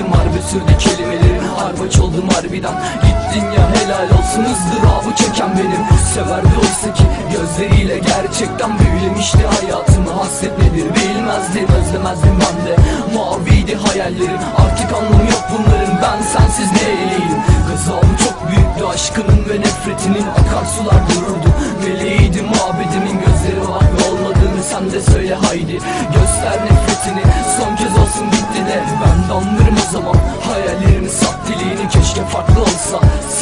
verdim harbi sürdü kelimelerim Harbaç oldum harbiden. Gittin ya helal olsun ızdırabı çeken benim. Severdi oysa ki gözleriyle gerçekten büyülemişti hayatımı Hasret nedir bilmezdim özlemezdim ben de. Maviydi hayallerim artık anlamı yok bunların. Ben sensiz neyleyim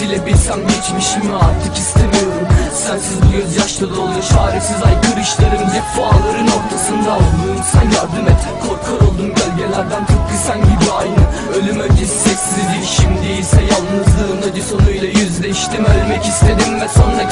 silebilsem geçmişimi artık istemiyorum. Sensiz bu gözyaşla dolu çaresiz aykırışlarım Cefaların ortasında Allah'ım sen yardım et. Korkar oldum gölgelerden tıpkı sen gibi aynı. Ölüm öncesi sessizlik şimdi ise yalnızlığın acı sonuyla yüzleştim. Ölmek istedim ve sonra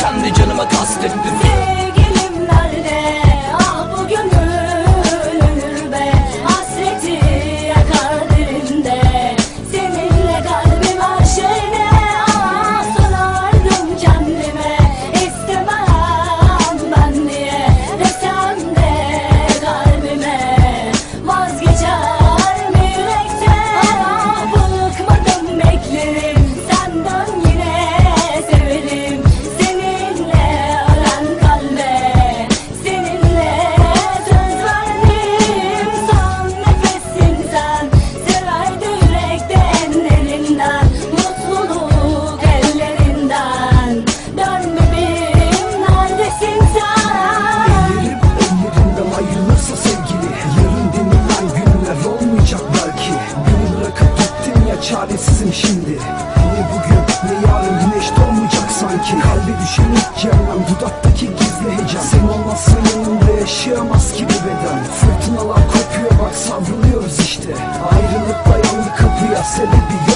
savruluyoruz işte. Ayrılık dayandı kapıya sebebi yok